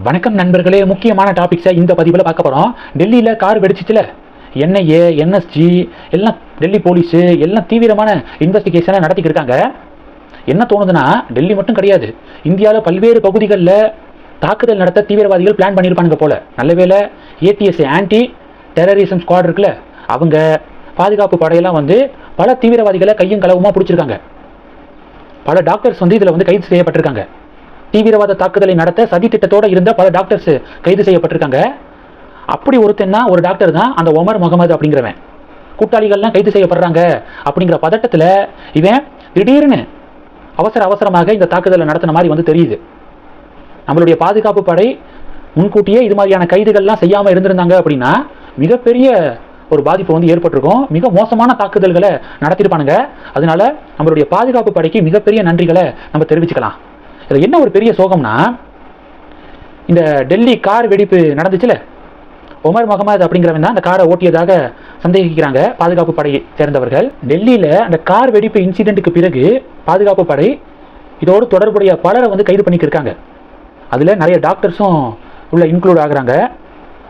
வணக்கம் நண்பர்களே முக்கியமான டாபிக்ஸை இந்த பதிவில் பார்க்க போகிறோம் டெல்லியில் கார் வெடிச்சிச்சுல. என்ஐஏ என்எஸ்ஜி எல்லாம் டெல்லி போலீஸு எல்லாம் தீவிரமான இன்வெஸ்டிகேஷனை நடத்திக்கிட்டு இருக்காங்க. என்ன தோணுதுன்னா டெல்லி மட்டும் கிடையாது. இந்தியாவில் பல்வேறு பகுதிகளில் தாக்குதல் நடத்த தீவிரவாதிகள் பிளான் பண்ணியிருப்பானுங்க போல. நல்ல வேளை ஏடிஎஸ் ஆன்டி டெரரிசம் ஸ்குவாட் இருக்குல்ல அவங்க பாதுகாப்பு படையெல்லாம் வந்து பல தீவிரவாதிகளை கையும் களவுமாக பிடிச்சிருக்காங்க. பல டாக்டர்ஸ் வந்து இதில் வந்து கைது செய்யப்பட்டிருக்காங்க. தீவிரவாத தாக்குதலை நடத்த சதி திட்டத்தோட இருந்த பல டாக்டர்ஸ் கைது செய்யப்பட்டிருக்காங்க. அப்படி ஒருத்தன்னா ஒரு டாக்டர் தான் அந்த ஒமர் முகமது அப்படிங்கிறவன். கூட்டாளிகள்லாம் கைது செய்யப்படுறாங்க அப்படிங்கிற பதட்டத்தில் இவன் திடீர்னு அவசர அவசரமாக இந்த தாக்குதலை நடத்தின மாதிரி வந்து தெரியுது. நம்மளுடைய பாதுகாப்பு படை முன்கூட்டியே இது மாதிரியான கைதுகள்லாம் செய்யாமல் இருந்திருந்தாங்க அப்படின்னா மிகப்பெரிய ஒரு பாதிப்பு வந்து ஏற்பட்டிருக்கும். மிக மோசமான தாக்குதல்களை நடத்திருப்பானுங்க அதனால நம்மளுடைய பாதுகாப்பு படைக்கு மிகப்பெரிய நன்றிகளை நம்ம தெரிவிச்சுக்கலாம். இதில் என்ன ஒரு பெரிய சோகம்னா இந்த டெல்லி கார் வெடிப்பு நடந்துச்சுல? ஒமர் முகமது அப்படிங்கிறவன் தான் அந்த காரை ஓட்டியதாக சந்தேகிக்கிறாங்க பாதுகாப்பு படையை சேர்ந்தவர்கள். டெல்லியில் அந்த கார் வெடிப்பு இன்சிடெண்ட்டுக்கு பிறகு பாதுகாப்பு படை இதோடு தொடர்புடைய பலரை வந்து கைது பண்ணிக்கிருக்காங்க அதில் நிறைய டாக்டர்ஸும் உள்ள இன்க்ளூட் ஆகுறாங்க.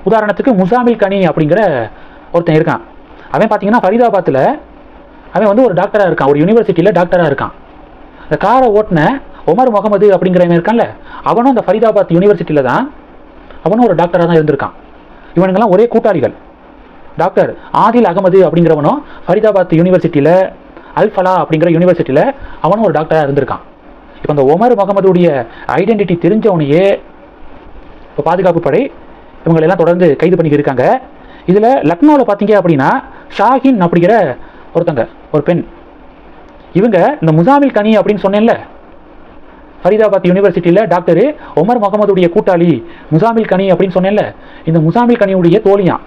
உதாரணத்துக்கு முசாமில் கனி அப்படிங்கிற ஒருத்தன் இருக்கான். அவன் பார்த்தீங்கன்னா ஃபரிதாபாத்தில் அவன் வந்து ஒரு டாக்டராக இருக்கான். ஒரு யூனிவர்சிட்டியில் டாக்டராக இருக்கான். அந்த காரை ஓட்டின ஒமர் முகமது அப்படிங்கிறவன் இருக்கான்ல அவனும் அந்த ஃபரிதாபாத் யூனிவர்சிட்டியில் தான் அவனும் ஒரு டாக்டராக தான் இருந்திருக்கான். இவனுங்கெல்லாம் ஒரே கூட்டாளிகள். டாக்டர் ஆதில் அகமது அப்படிங்கிறவனும் ஃபரிதாபாத் யூனிவர்சிட்டியில் அல்ஃபலா அப்படிங்கிற யூனிவர்சிட்டியில் அவனும் ஒரு டாக்டராக இருந்திருக்கான். இப்போ அந்த ஒமர் முகமதுடைய ஐடென்டிட்டி தெரிஞ்சவனையே இப்போ பாதுகாப்பு படை இவங்களெல்லாம் தொடர்ந்து கைது பண்ணிக்கிருக்காங்க இதில் லக்னோவில் பார்த்தீங்க அப்படின்னா ஷாஹின் அப்படிங்கிற ஒருத்தங்க ஒரு பெண். இவங்க இந்த முசாமில் கனி அப்படின்னு சொன்னேன்ல ஃபரிதாபாத் யூனிவர்சிட்டியில் டாக்டர் ஒமர் முகமதுடைய கூட்டாளி முசாமில் கனி அப்படின்னு சொன்னேன்ல. இந்த முசாமில் கனியுடைய தோழியான்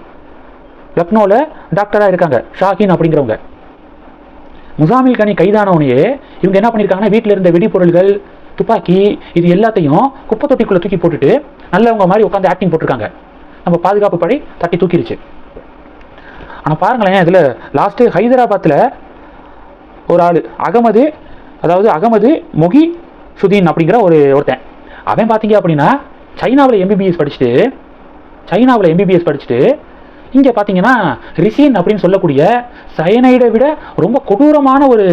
லக்னோவில் டாக்டராக இருக்காங்க ஷாஹின் அப்படிங்கிறவங்க. முசாமில் கனி கைதானவனையே இவங்க என்ன பண்ணியிருக்காங்கன்னா வீட்டில் இருந்த வெடிப்பொருள்கள் துப்பாக்கி இது எல்லாத்தையும் குப்பை தொட்டிக்குள்ளே தூக்கி போட்டுட்டு நல்லவங்க மாதிரி உட்காந்து ஆக்டிங் போட்டிருக்காங்க. நம்ம பாதுகாப்பு படை தட்டி தூக்கிடுச்சு ஆனால் பாருங்களேன் இதில் லாஸ்ட்டு ஹைதராபாத்தில் ஒரு ஆள் அகமது அதாவது அகமது மொகி சுதீன் அப்படிங்கிற ஒரு ஒருத்தன். அவன் பார்த்தீங்க அப்படின்னா சைனாவில் எம்பிபிஎஸ் படிச்சுட்டு சைனாவில் எம்பிபிஎஸ் படிச்சுட்டு இங்கே பார்த்தீங்கன்னா ரிசின் அப்படின்னு சொல்லக்கூடிய சயனைடை விட ரொம்ப கொடூரமான ஒரு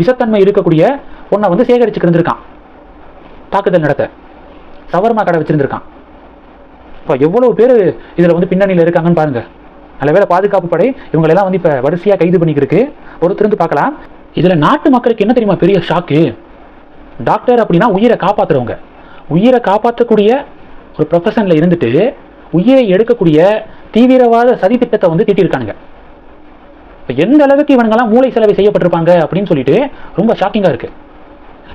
விஷத்தன்மை இருக்கக்கூடிய ஒன்றை வந்து சேகரிச்சுட்டு இருந்திருக்கான். தாக்குதல் நடத்த. சவர்மா கடை வச்சுருந்துருக்கான். இப்போ எவ்வளோ பேர் இதில் வந்து பின்னணியில் இருக்காங்கன்னு பாருங்கள் நல்ல வேலை பாதுகாப்பு படை இவங்களெல்லாம் வந்து இப்போ வரிசையாக கைது பண்ணிக்கிருக்கு. ஒருத்தர் இருந்து பார்க்கலாம். இதில் நாட்டு மக்களுக்கு என்ன தெரியுமா பெரிய ஷாக்கு டாக்டர் அப்படின்னா உயிரை காப்பாற்றுறவங்க உயிரை காப்பாற்றக்கூடிய ஒரு ப்ரொஃபஷனில் இருந்துட்டு உயிரை எடுக்கக்கூடிய தீவிரவாத சதித்திட்டத்தை வந்து தீட்டியிருக்கானுங்க இப்போ எந்த அளவுக்கு இவனுங்கெல்லாம் மூளை செலவை செய்யப்பட்டிருப்பாங்க அப்படின்னு சொல்லிட்டு ரொம்ப ஷாக்கிங்காக இருக்குது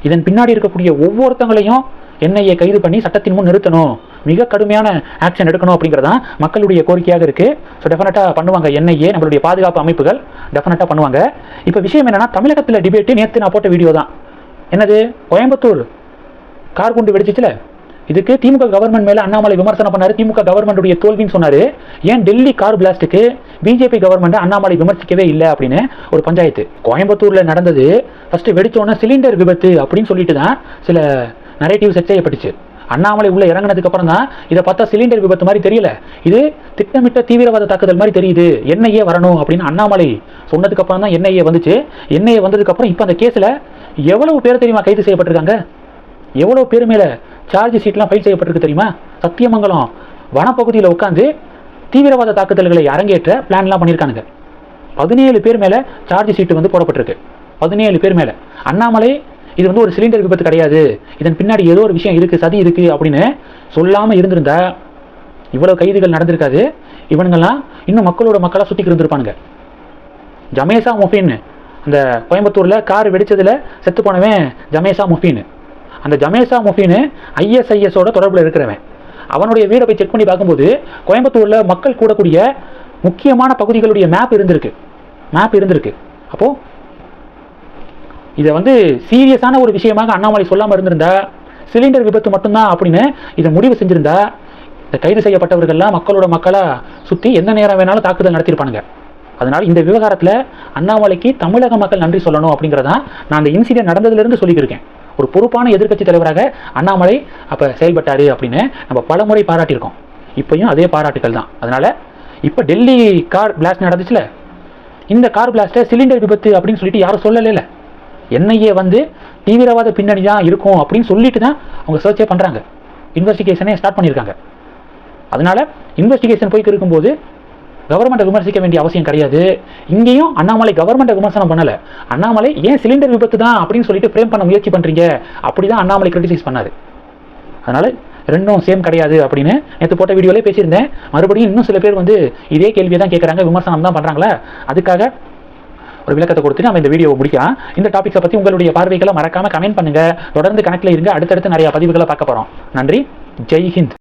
இதன் பின்னாடி இருக்கக்கூடிய ஒவ்வொருத்தங்களையும் என்ஐஏ கைது பண்ணி சட்டத்தின் முன் நிறுத்தணும். மிக கடுமையான ஆக்ஷன் எடுக்கணும் அப்படிங்கிறதான் மக்களுடைய கோரிக்கையாக இருக்குது ஸோ டெஃபினட்டாக பண்ணுவாங்க என்ஐஏ நம்மளுடைய பாதுகாப்பு அமைப்புகள் டெஃபினட்டாக பண்ணுவாங்க. இப்போ விஷயம் என்னன்னா தமிழகத்தில் டிபேட்டு நேற்று நான் போட்ட வீடியோ தான். என்னது? கோயம்புத்தூர்? கார் குண்டு வெடிச்சிச்சுல? இதுக்கு திமுக கவர்மெண்ட் மேலே அண்ணாமலை விமர்சனம் பண்ணார். திமுக கவர்மெண்ட்டுடைய தோல்வின்னு சொன்னார். ஏன் டெல்லி கார் பிளாஸ்ட்டுக்கு பிஜேபி கவர்மெண்ட்டை அண்ணாமலை விமர்சிக்கவே இல்லை அப்படின்னு ஒரு பஞ்சாயத்து. கோயம்புத்தூரில் நடந்தது ஃபஸ்ட்டு வெடித்தோன்னே சிலிண்டர் விபத்து அப்படின்னு சொல்லிட்டு தான் சில நரேட்டிவ் செட் செய்யப்பட்டுச்சு. அண்ணாமலை உள்ள இறங்கினதுக்கு அப்புறம் தான் இதை பார்த்தா சிலிண்டர் விபத்து மாதிரி தெரியல. இது திட்டமிட்ட தீவிரவாத தாக்குதல் மாதிரி தெரியுது. என்ஐஏ வரணும் அப்படின்னு அண்ணாமலை சொன்னதுக்கு அப்புறம் தான் என்ஐஏ வந்துச்சு. என்ஐஏ வந்ததுக்கு அப்புறம் இப்போ அந்த கேஸில் எவ்வளவு பேர் தெரியுமா கைது செய்யப்பட்டிருக்காங்க? எவ்வளோ பேர் மேலே சார்ஜ் ஷீட்லாம் ஃபைல் செய்யப்பட்டிருக்கு தெரியுமா? சத்தியமங்கலம் வனப்பகுதியில் உட்காந்து தீவிரவாத தாக்குதல்களை அரங்கேற்ற பிளான்லாம் பண்ணியிருக்கானுங்க. பதினேழு பேர் மேலே சார்ஜ் ஷீட்டு வந்து போடப்பட்டிருக்கு. பதினேழு பேர் மேலே. அண்ணாமலை இது வந்து ஒரு சிலிண்டர் விபத்து கிடையாது. இதன் பின்னாடி ஏதோ ஒரு விஷயம் இருக்குது சதி இருக்குது அப்படின்னு சொல்லாமல் இருந்திருந்தா இவ்வளோ கைதுகள் நடந்திருக்காது. இவனுங்கெல்லாம் இன்னும் மக்களோட மக்களாக சுற்றி இருந்திருப்பானுங்க. ஜமேசா முஃபின் அந்த கோயம்புத்தூரில் கார் வெடிச்சதில் செத்து போனவன் ஜமேசா முஃபின். அந்த ஜமேசா முஃபின் ஐஎஸ்ஐஎஸோட தொடர்பில் இருக்கிறவன். அவனுடைய வீடை போய் செக் பண்ணி பார்க்கும்போது கோயம்புத்தூரில் மக்கள் கூடக்கூடிய முக்கியமான பகுதிகளுடைய மேப் இருந்திருக்கு. மேப் இருந்திருக்கு. அப்போது இதை வந்து சீரியஸான ஒரு விஷயமாக அண்ணாமலை சொல்லாமல் இருந்திருந்தா சிலிண்டர் விபத்து மட்டும்தான் அப்படின்னு இதை முடிவு செஞ்சிருந்தா இந்த கைது செய்யப்பட்டவர்கள்லாம் மக்களோட மக்களாக சுற்றி எந்த நேரம் வேணாலும் தாக்குதல் நடத்தியிருப்பானுங்க. அதனால் இந்த விவகாரத்தில் அண்ணாமலைக்கு தமிழக மக்கள் நன்றி சொல்லணும் அப்படிங்கிறதான் நான் அந்த இன்சிடென்ட் நடந்ததுலேருந்து சொல்லியிருக்கேன் ஒரு பொறுப்பான எதிர்க்கட்சி தலைவராக அண்ணாமலை அப்போ செயல்பட்டார் அப்படின்னு நம்ம பலமுறை பாராட்டியிருக்கோம். இப்போயும் அதே பாராட்டுகள் தான். அதனால் இப்போ டெல்லி கார் பிளாஸ்ட் நடந்துச்சுல இந்த கார் பிளாஸ்ட்டை சிலிண்டர் விபத்து அப்படின்னு சொல்லிட்டு யாரும் சொல்லலைல. என்ஐஏ வந்து தீவிரவாத பின்னணி தான் இருக்கும் அப்படின்னு சொல்லிட்டு தான் அவங்க சர்ச்சே பண்ணுறாங்க இன்வெஸ்டிகேஷனே ஸ்டார்ட் பண்ணியிருக்காங்க. அதனால் இன்வெஸ்டிகேஷன் போய்க்கு இருக்கும்போது கவர்மெண்ட்டை விமர்சிக்க வேண்டிய அவசியம் கிடையாது. இங்கேயும் அண்ணாமலை கவர்மெண்ட்டை விமர்சனம் பண்ணலை. அண்ணாமலை ஏன் சிலிண்டர் விபத்து தான்? அப்படின்னு சொல்லிட்டு ஃப்ரேம் பண்ண முயற்சி பண்ணுறீங்க அப்படி தான் அண்ணாமலை கிரிட்டிசைஸ் பண்ணாது அதனால் ரெண்டும் சேம் கிடையாது அப்படின்னு நேற்று போட்ட வீடியோலே பேசியிருந்தேன். மறுபடியும் இன்னும் சில பேர் வந்து இதே கேள்வியை தான் கேட்குறாங்க விமர்சனம் தான் பண்ணுறாங்களா அதுக்காக ஒரு விளக்கத்தை கொடுத்து நம்ம இந்த வீடியோவை முடிக்கலாம் இந்த டாபிக்ஸை பற்றி உங்களுடைய பார்வைகளை மறக்காம கமெண்ட் பண்ணுங்க. தொடர்ந்து கணக்கில் இருங்க. அடுத்தடுத்து நிறைய பதிவுகளை பார்க்க போகிறோம் நன்றி. ஜெய் ஹிந்த்.